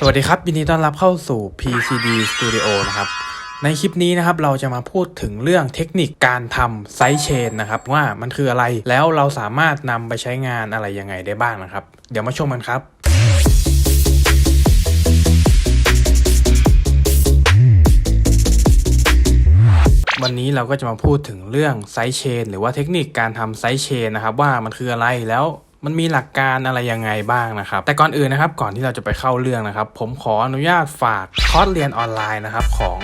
สวัสดีครับยินดีต้อนรับเข้าสู่ PCD Studio นะครับ ในคลิปนี้นะครับเราจะมาพูดถึงเรื่องเทคนิคการทำไซส์เชนนะครับว่ามันคืออะไรแล้วเราสามารถนำไปใช้งานอะไรยังไงได้บ้างนะครับ เดี๋ยวมาชมกันครับวันนี้เราก็จะมาพูดถึงเรื่องไซส์เชนหรือว่าเทคนิคการทำไซส์เชนนะครับว่ามันคืออะไรแล้ว มันมีหลักการอะไรยังไงบ้างนะครับ แต่ก่อนอื่นนะครับก่อนที่เราจะไปเข้าเรื่องนะครับ ผมขออนุญาตฝากคอร์สเรียนออนไลน์นะครับของ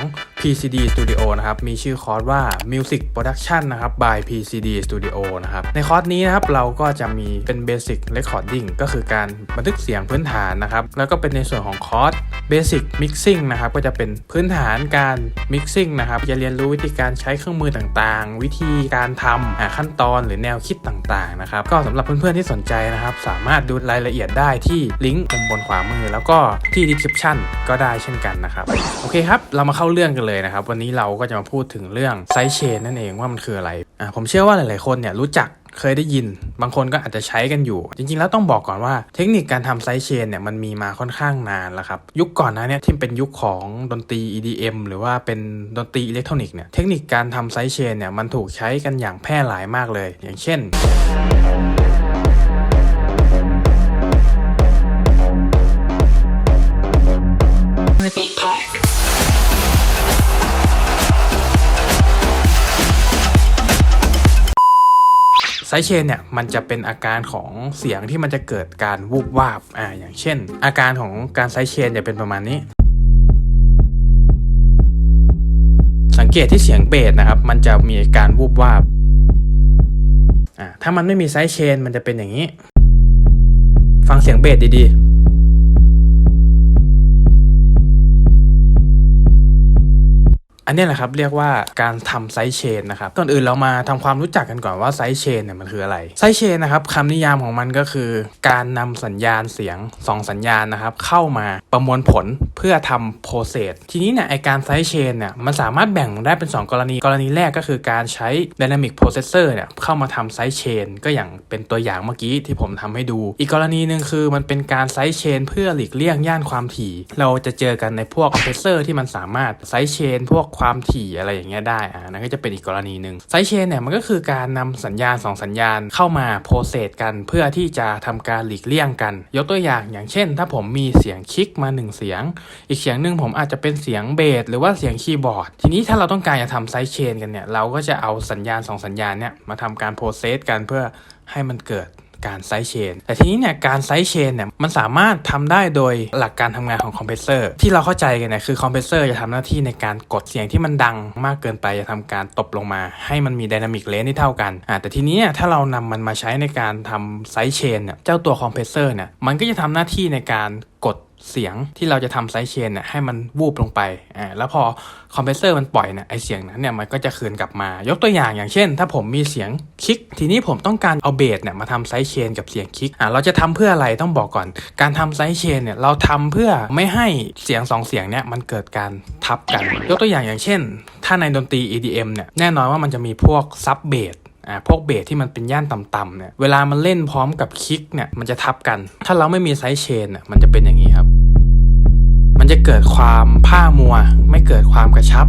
PCD Studio นะครับ มีชื่อคอร์สว่า Music Production นะครับ by PCD Studio นะครับ ในคอร์สนี้นะครับเราก็จะมีเป็น Basic Recording ก็คือการบันทึกเสียงพื้นฐานนะครับ แล้วก็เป็นในส่วนของคอร์ส Basic Mixing นะครับ ก็จะเป็นพื้นฐานการ Mixing นะครับ จะเรียนรู้วิธีการใช้เครื่องมือต่างๆ วิธีการทำขั้นตอนหรือแนวคิดต่างๆ นะครับ ก็สำหรับเพื่อนๆที่สนใจนะครับ สามารถดูรายละเอียดได้ที่ลิงก์มุมบนขวามือ แล้วก็ที่ description ก็ได้เช่นกันนะครับ โอเคครับ เรามาเข้าเรื่องกันเลยนะครับ วันนี้เราก็จะมาพูดถึงเรื่องไซส์เชนนั่นเองว่ามันคืออะไรอ่าผมเชื่อว่าหลาย ๆ คนเนี่ยรู้จักเคยได้ยิน บางคนก็อาจจะใช้กันอยู่ จริง ๆ แล้วต้องบอกก่อนว่าเทคนิคการทำไซส์เชนเนี่ยมันมีมาค่อนข้างนานแล้วครับ ยุคก่อนนะเนี่ยที่เป็นยุคของดนตรี EDM หรือว่าเป็นดนตรีอิเล็กทรอนิกส์เนี่ยเทคนิคการทำไซส์เชนเนี่ยมันถูกใช้กันอย่างแพร่หลายมากเลย อย่างเช่นไซ ส์เชนเนี่ยมันจะเป็นอาการของเสียงที่มันจะเกิดการวูบวาบอ่าอย่างเช่น อาการของการไซส์เชนจะเป็นประมาณนี้ สังเกตที่เสียงเบสนะครับ มันจะมีการวูบวาบอ่าถ้ามันไม่มีไซส์เชนมันจะเป็นอย่างนี้ ฟังเสียงเบสดีๆ อันนี้แหละครับเรียกว่าการทำไซส์เชนนะครับก่อนอื่นเรามาทำความรู้จักกันก่อนว่าไซส์เชนเนี่ยมันคืออะไรไซส์เชนนะครับคำนิยามของมันก็คือ การนำสัญญาณเสียง 2 สัญญาณนะครับเข้ามาประมวลผลเพื่อทำโปรเซสทีนี้เนี่ยไอการไซส์เชนเนี่ยมันสามารถแบ่งได้เป็น 2 กรณี กรณีแรกก็คือการใช้ Dynamic Processor เนี่ยเข้ามาทำไซส์เชนก็อย่างเป็นตัวอย่างเมื่อกี้ที่ผมทำให้ดู อีกกรณีหนึ่งคือมันเป็นการไซส์เชนเพื่อหลีกเลี่ยงย่านความถี่ เราจะเจอกันในพวกอมเพรสเซอร์ที่มันสามารถไซส์เชนพวกความถี่อะไรอย่างเงี้ยได้อ่านั่นก็จะเป็นอีกกรณีหนึ่งไซเชนเนี่ยมันก็คือการนำสัญญาณ 2 สัญญาณเข้ามาโปรเซสกันเพื่อที่จะทำการหลีกเลี่ยงกัน ยกตัวอย่างอย่างเช่น ถ้าผมมีเสียงคลิกมา 1 เสียง อีกเสียงหนึ่งผมอาจจะเป็นเสียงเบสหรือว่าเสียงคีย์บอร์ด ทีนี้ถ้าเราต้องการจะทำไซเชนกันเนี่ยเราก็จะเอาสัญญาณ 2 สัญญาณเนี่ยมาทำการโปรเซสกันเพื่อให้มันเกิด การไซส์เชนแต่ทีนี้เนี่ยการไซส์เชนเนี่ยมันสามารถทำได้โดยหลักการทำงานของคอมเพรสเซอร์ที่เราเข้าใจกันเนี่ยคือคอมเพรสเซอร์จะทำหน้าที่ในการกดเสียงที่มันดังมากเกินไปจะทำการตบลงมา ให้มันมีดินามิกเลนที่เท่ากันอ่าแต่ทีนี้เนี่ยถ้าเรานำมันมาใช้ในการทำไซส์เชนเนี่ยเจ้าตัวคอมเพรสเซอร์เนี่ยมันก็จะทำหน้าที่ในการกด เสียงที่เราจะทำไซส์เชนเนี่ยให้มันวูบลงไปอ่าแล้วพอคอมเพรสเซอร์มันปล่อยเนี่ยไอเสียงนั้นเนี่ยมันก็จะคืนกลับมา ยกตัวอย่างอย่างเช่น ถ้าผมมีเสียงคลิก ทีนี้ผมต้องการเอาเบสเนี่ยมาทำไซส์เชนกับเสียงคลิกอ่าเราจะทำเพื่ออะไรต้องบอกก่อน การทำไซส์เชนเนี่ยเราทำเพื่อไม่ให้เสียงสองเสียงเนี่ยมันเกิดการทับกัน ยกตัวอย่างอย่างเช่น ถ้าในดนตรี EDM เนี่ยแน่นอนว่ามันจะมีพวกซับเบสอ่าพวกเบสที่มันเป็นย่านต่ำๆเนี่ยเวลามันเล่นพร้อมกับคิกเนี่ยมันจะทับกัน ถ้าเราไม่มีไซส์เชนเนี่ยมันจะเป็นอย่างนี้ มันจะเกิดความผ้ามัว ไม่เกิดความกระชับ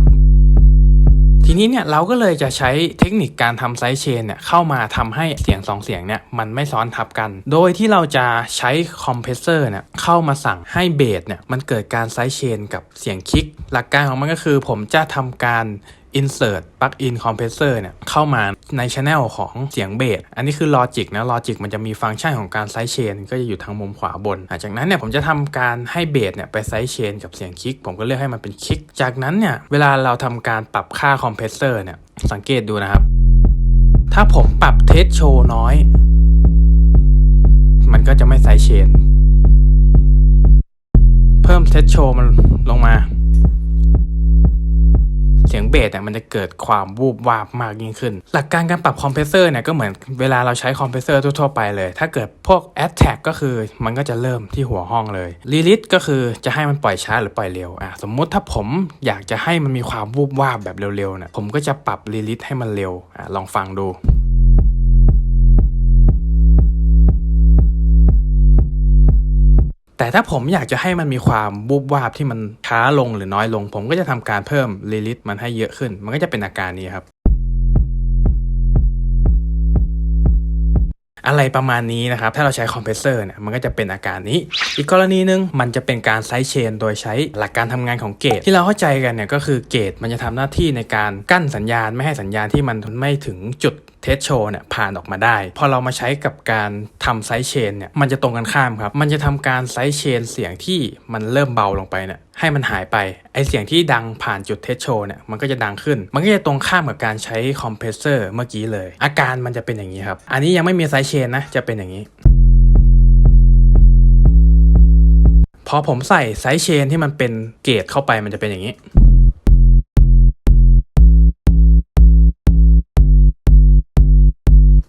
ทีนี้เนี่ยเราก็เลยจะใช้เทคนิคการทำไซส์เชนเนี่ยเข้ามาทำให้เสียงสองเสียงเนี่ยมันไม่ซ้อนทับกัน โดยที่เราจะใช้คอมเพรสเซอร์เนี่ยเข้ามาสั่งให้เบสเนี่ยมันเกิดการไซส์เชนกับเสียงคิก หลักการของมันก็คือผมจะทำการ insert plug-in compressor เนี่ยเข้ามาใน channel ของเสียงเบส อันนี้คือ logic นะ logic มันจะมีฟังก์ชันของการไซส์เชนก็จะอยู่ทางมุมขวาบน จากนั้นเนี่ยผมจะทำการให้เบสเนี่ยไปไซส์เชนกับเสียงคิก ผมก็เลือกให้มันเป็นคิก จากนั้นเนี่ยเวลาเราทำการปรับค่าคอมเพรสเซอร์เนี่ยสังเกตดูนะครับ ถ้าผมปรับเทสโชน้อย มันก็จะไม่ไซส์เชน เพิ่มเทสโชมันลงมา เสียงเบสเนี่ยมันจะเกิดความวูบวาบมากยิ่งขึ้น หลักการการปรับคอมเพรสเซอร์เนี่ยก็เหมือนเวลาเราใช้คอมเพรสเซอร์ทั่วๆไปเลย ถ้าเกิดพวก a t t a c ก็คือมันก็จะเริ่มที่หัวห้องเลยรีลิสก็คือจะให้มันปล่อยช้าหรือปล่อยเร็วอะสมมุติถ้าผมอยากจะให้มันมีความวูบวาบแบบเร็วๆเนี่ยผมก็จะปรับรีลิสให้มันเร็วอะลองฟังดู แต่ถ้าผมอยากจะให้มันมีความบูบวาบที่มันช้าลงหรือน้อยลง ผมก็จะทำการเพิ่มลิลิตมันให้เยอะขึ้น มันก็จะเป็นอาการนี้ครับ อะไรประมาณนี้นะครับ ถ้าเราใช้คอมเพรสเซอร์เนี่ยมันก็จะเป็นอาการนี้ อีกกรณีหนึ่งมันจะเป็นการไซด์เชน โดยใช้หลักการทำงานของเกต ที่เราเข้าใจกันเนี่ยก็คือเกตมันจะทำหน้าที่ในการกั้นสัญญาณไม่ให้สัญญาณที่มันไม่ถึงจุด เทสโชเนี่ยผ่านออกมาได้ พอเรามาใช้กับการทำไซด์เชนเนี่ยมันจะตรงกันข้ามครับ มันจะทำการไซด์เชนเสียงที่มันเริ่มเบาลงไปเนี่ยให้มันหายไป ไอเสียงที่ดังผ่านจุดเทสโชเนี่ยมันก็จะดังขึ้น มันก็จะตรงข้ามกับการใช้คอมเพรสเซอร์เมื่อกี้เลย อาการมันจะเป็นอย่างนี้ครับ อันนี้ยังไม่มีไซด์เชนนะจะเป็นอย่างนี้พอผมใส่ไซส์เชนที่มันเป็นเกตเข้าไปมันจะเป็นอย่างนี้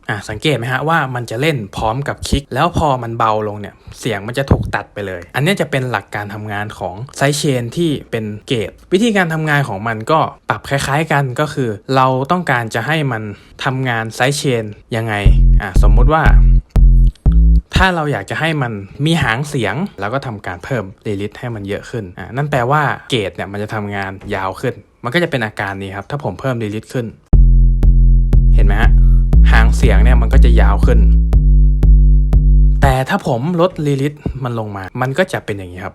อะสังเกตไหมฮะว่ามันจะเล่นพร้อมกับคลิก แล้วพอมันเบาลงเนี่ยเสียงมันจะถูกตัดไปเลย อันนี้จะเป็นหลักการทำงานของไซเชนที่เป็นเกตวิธีการทำงานของมันก็ปรับคล้ายๆกันก็คือ เราต้องการจะให้มันทำงานไซเชนยังไงอะสมมุติว่า ถ้าเราอยากจะให้มันมีหางเสียงเราก็ทำการเพิ่มรีลิตให้มันเยอะขึ้นอ่านั่นแปลว่าเกตเนี่ยมันจะทำงานยาวขึ้น มันก็จะเป็นอาการนี้ครับถ้าผมเพิ่มรีลิตขึ้น เห็นไหมฮะางเสียงเนี่ยมันก็จะยาวขึ้น แต่ถ้าผมลดลิลิตมันลงมา มันก็จะเป็นอย่างนี้ครับ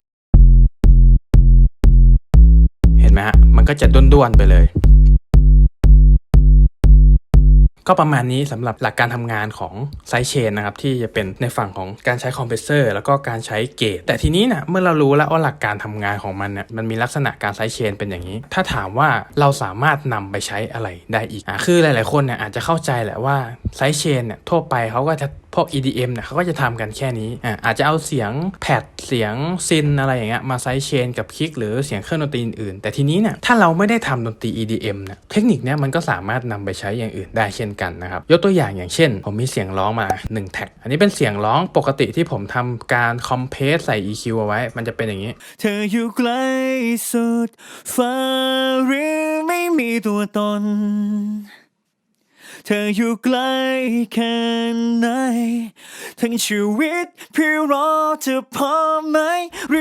เห็นไหมฮะ มันก็จะด้วนๆไปเลย ก็ประมาณนี้สำหรับหลักการทำงานของไซเชนนะครับที่จะเป็นในฝั่งของการใช้คอมเพรสเซอร์แล้วก็การใช้เกต แต่ทีนี้นะเมื่อเรารู้แล้วว่าหลักการทำงานของมันเนี่ยมันมีลักษณะการไซเชนเป็นอย่างนี้ ถ้าถามว่าเราสามารถนำไปใช้อะไรได้อีกอะคือหลาย ๆ คนเนี่ยอาจจะเข้าใจแหละว่าไซเชนเนี่ยทั่วไปเขาก็จะ พวก EDM เนี่ยเขาก็จะทำกันแค่นี้อะอาจจะเอาเสียงแพดเสียงซินอะไรอย่างเงี้ยมาไซเชนกับคลิกหรือเสียงเครื่องดนตรีอื่น แต่ทีนี้เนี่ยถ้าเราไม่ได้ทำดนตรี EDM เนี่ยเทคนิคเนี่ยมันก็สามารถนำไปใช้อย่างอื่นได้เช่นกันนะครับยกตัวอย่างอย่างเช่น ผมมีเสียงร้องมา1แท็กอันนี้เป็นเสียงร้องปกติที่ผมทำการคอมเพรสใส่ EQ เอาไว้ มันจะเป็นอย่างนี้ เธออยู่ไกลสุดฟ้าหรือไม่มีตัวตน เธออยู่ไกลแค่ไหน ทั้งชีวิตเพี่อรอเธอพอไหมอ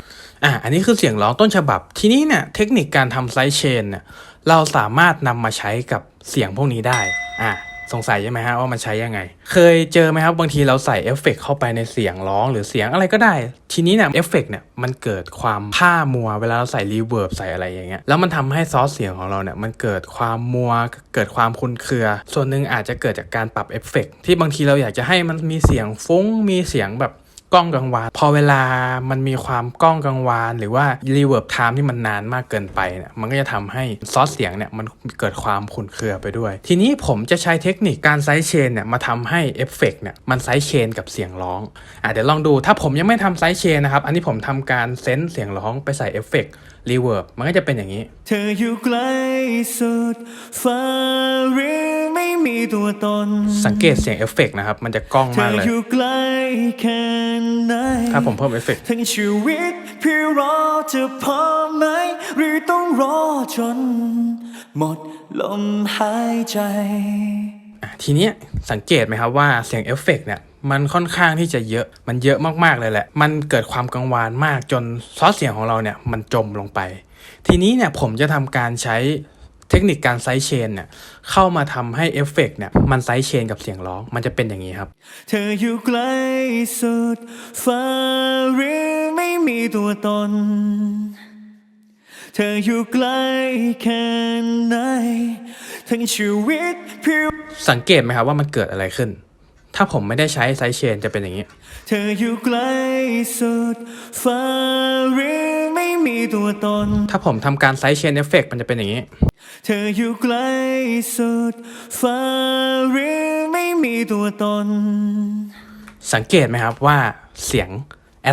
อะอันนี้คือเสียงร้องต้นฉบับ ทีนี้เนี่ยเทคนิคการทำไซด์เชนเนี่ยเราสามารถนำมาใช้กับเสียงพวกนี้ได้ อะ สงสัยใช่ไหมฮะว่ามันใช้ยังไง เคยเจอไหมครับบางทีเราใส่เอฟเฟกต์เข้าไปในเสียงร้องหรือเสียงอะไรก็ได้ ทีนี้เนี่ยเอฟเฟกต์เนี่ยมันเกิดความผ้ามัว เวลาเราใส่รีเวิร์บใส่อะไรอย่างเงี้ยแล้วมันทำให้ซอสเสียงของเราเนี่ยมันเกิดความมัวเกิดความคุนเครือ ส่วนหนึ่งอาจจะเกิดจากการปรับเอฟเฟกต์ที่บางทีเราอยากจะให้มันมีเสียงฟุ้งมีเสียงแบบ กล้องกังวาน พอเวลามันมีความกล้องกังวาน หรือว่ารีเวิร์บไทม์ที่มันนานมากเกินไปเนี่ยมันก็จะทำให้ซอสเสียงเนี่ยมันเกิดความขุ่นเคือไปด้วย ทีนี้ผมจะใช้เทคนิคการไซด์เชนเนี่ยมาทำให้เอฟเฟกต์เนี่ยมันไซด์เชนกับเสียงร้องอะเดี๋ยวลองดูถ้าผมยังไม่ทำไซด์เชนนะครับ อันนี้ผมทำการเซนส์เสียงร้องไปใส่เอฟเฟกต์รีเวิร์บมันก็จะเป็นอย่างนี้ เธออยู่ไกลสุดฟ้ารือ ไม่มีตัวตน สังเกตเสียงเอฟเฟกต์นะครับ มันจะกล้องเธมากอเลยอยู่ไกลแค่ไหนถ้าผมเพิ่มเอฟเฟกต์ทั้งชีวิตเพื่อรอเธอพอไหม หรือต้องรอจน หมดลมหายใจอะทีเนี้ยสังเกตไหมครับว่าเสียงเอฟเฟกต์เนี่ยมันค่อนข้างที่จะเยอะ มันเยอะมากๆเลยแหละ มันเกิดความกังวานมากจนซอสเสียงของเราเนี่ยมันจมลงไป ทีนี้เนี่ยผมจะทำการใช้ เทคนิคการไซด์เชนเนี่ยเข้ามาทำให้เอฟเฟกต์เนี่ยมันไซด์เชนกับเสียงร้องมันจะเป็นอย่างนี้ครับ เธออยู่ไกลสุดฟ้าหรือไม่มีตัวตน เธออยู่ไกลแค่ไหนทั้งชีวิตเพื่อสังเกตไหมครับว่ามันเกิดอะไรขึ้น ถ้าผมไม่ได้ใช้ไซด์เชนจะเป็นอย่างนี้ เธออยู่ไกลสุดฟ้าหรือไม่มีตัวตน ถ้าผมทำการไซด์เชนเอฟเฟกต์มันจะเป็นอย่างนี้ เธออยู่ไกลสุดฟ้าหรือไม่มีตัวตน สังเกตไหมครับว่าเสียง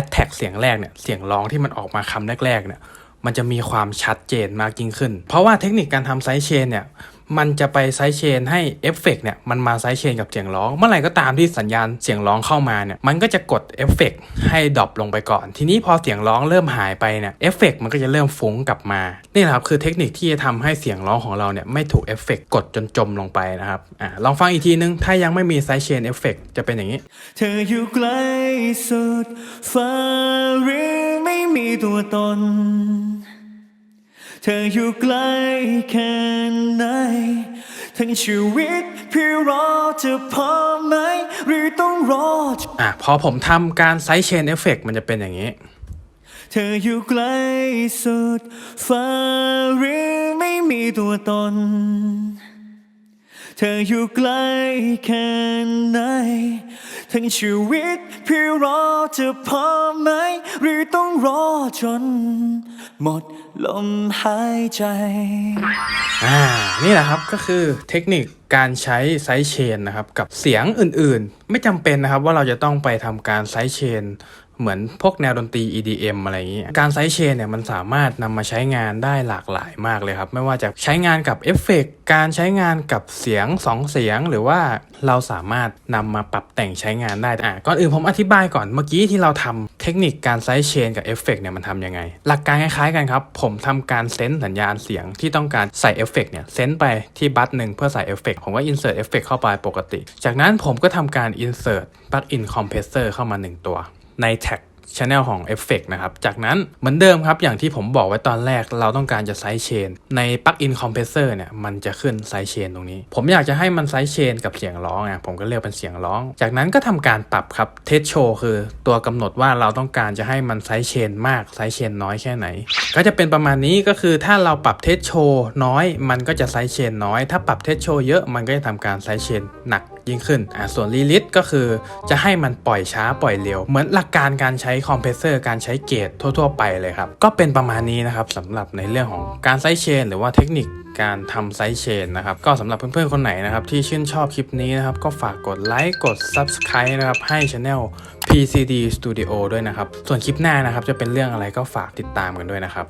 a t t a c k เสียงแรกเนี่ย เสียงร้องที่มันออกมาคำแรกๆเนี่ย มันจะมีความชัดเจนมากยิ่งขึ้น เพราะว่าเทคนิคการทำไซด์เชนเนี่ย มันจะไปไซเชนให้เอฟเฟกต์เนี่ยมันมาไซเชนกับเสียงร้อง เมื่อไหร่ก็ตามที่สัญญาณเสียงร้องเข้ามาเนี่ยมันก็จะกดเอฟเฟกต์ให้ดรอปลงไปก่อน ทีนี้พอเสียงร้องเริ่มหายไปเนี่ยเอฟเฟกต์มันก็จะเริ่มฟุ้งกลับมานี่แหละครับคือเทคนิคที่จะทำให้เสียงร้องของเราเนี่ยไม่ถูกเอฟเฟกต์กดจนจมลงไปนะครับอ่าลองฟังอีกทีนึง ถ้ายังไม่มีไซเชนเอฟเฟกต์จะเป็นอย่างนี้ เธออยู่ไกลสุดฟ้าหรือไม่มีตัวตน เธออยู่ไกลแค่ไหน ทั้งชีวิตเพื่อรอเธอพอไหม หรือต้องรอ อะพอผมทำการไซด์เชนเอฟเฟกต์มันจะเป็นอย่างนี้ เธออยู่ไกลสุดฟ้าหรือไม่มีตัวตน เธออยู่ไกลแค่ไหน ทั้งชีวิตเพื่อรอเธอพอไหม หรือต้องรอจน หมดลมหายใจ อ่า นี่แหละครับก็คือเทคนิคการใช้ไซด์เชนนะครับ กับเสียงอื่นๆ ไม่จำเป็นนะครับว่าเราจะต้องไปทำการไซด์เชนเหมือนพวกแนวดนตรี EDM อะไรอย่างนี้ การไซด์เชนเนี่ยมันสามารถนำมาใช้งานได้หลากหลายมากเลยครับ ไม่ว่าจะใช้งานกับเอฟเฟกต์การใช้งานกับเสียงสองเสียง หรือว่าเราสามารถนำมาปรับแต่งใช้งานได้ อะ ก่อนอื่นผมอธิบายก่อน เมื่อกี้ที่เราทำเทคนิคการไซด์เชนกับเอฟเฟกต์เนี่ยมันทำยังไง หลักการคล้ายๆกันครับผมทำการเซนส์สัญญาณเสียงที่ต้องการใส่เอฟเฟกต์เนี่ยเซนส์ไปที่บัตหนึ่งเพื่อใส่เอฟเฟกต์ผมก็อินเสิร์ตเอฟเฟกต์เข้าไปปกติ จากนั้นผมก็ทำการอินเสิร์ตปลั๊กอินคอมเพรสเซอร์เข้ามา 1 ตัวในแท็ก channel ของ Effect นะครับ จากนั้นเหมือนเดิมครับ อย่างที่ผมบอกไว้ตอนแรกเราต้องการจะไซด์เชนใน plug-in compressor เนี่ยมันจะขึ้นไซด์เชนตรงนี้ ผมอยากจะให้มันไซด์เชนกับเสียงร้องอะผมก็เลือกเป็นเสียงร้อง จากนั้นก็ทำการปรับครับเทสโชคือตัวกำหนดว่าเราต้องการจะให้มันไซด์เชนมากไซด์เชนน้อยแค่ไหน ก็จะเป็นประมาณนี้ก็คือถ้าเราปรับเทสโชน้อย มันก็จะไซด์เชนน้อย ถ้าปรับเทสโชเยอะมันก็จะทำการไซด์เชนหนัก ยิ่งขึ้นอ่าส่วนลีลิตก็คือจะให้มันปล่อยช้าปล่อยเร็ว เหมือนหลักการการใช้คอมเพรสเซอร์การใช้เกจทั่ว ๆ ไปเลยครับ ก็เป็นประมาณนี้นะครับสำหรับในเรื่องของการไซเชนหรือว่าเทคนิคการทำไซเชนนะครับ ก็สำหรับเพื่อนๆ คนไหนนะครับ ที่ชื่นชอบคลิปนี้นะครับ ก็ฝากกดไลค์กด Subscribe นะครับ ให้ Channel PCD Studio ด้วยนะครับ ส่วนคลิปหน้านะครับ จะเป็นเรื่องอะไรก็ฝากติดตามกันด้วยนะครับ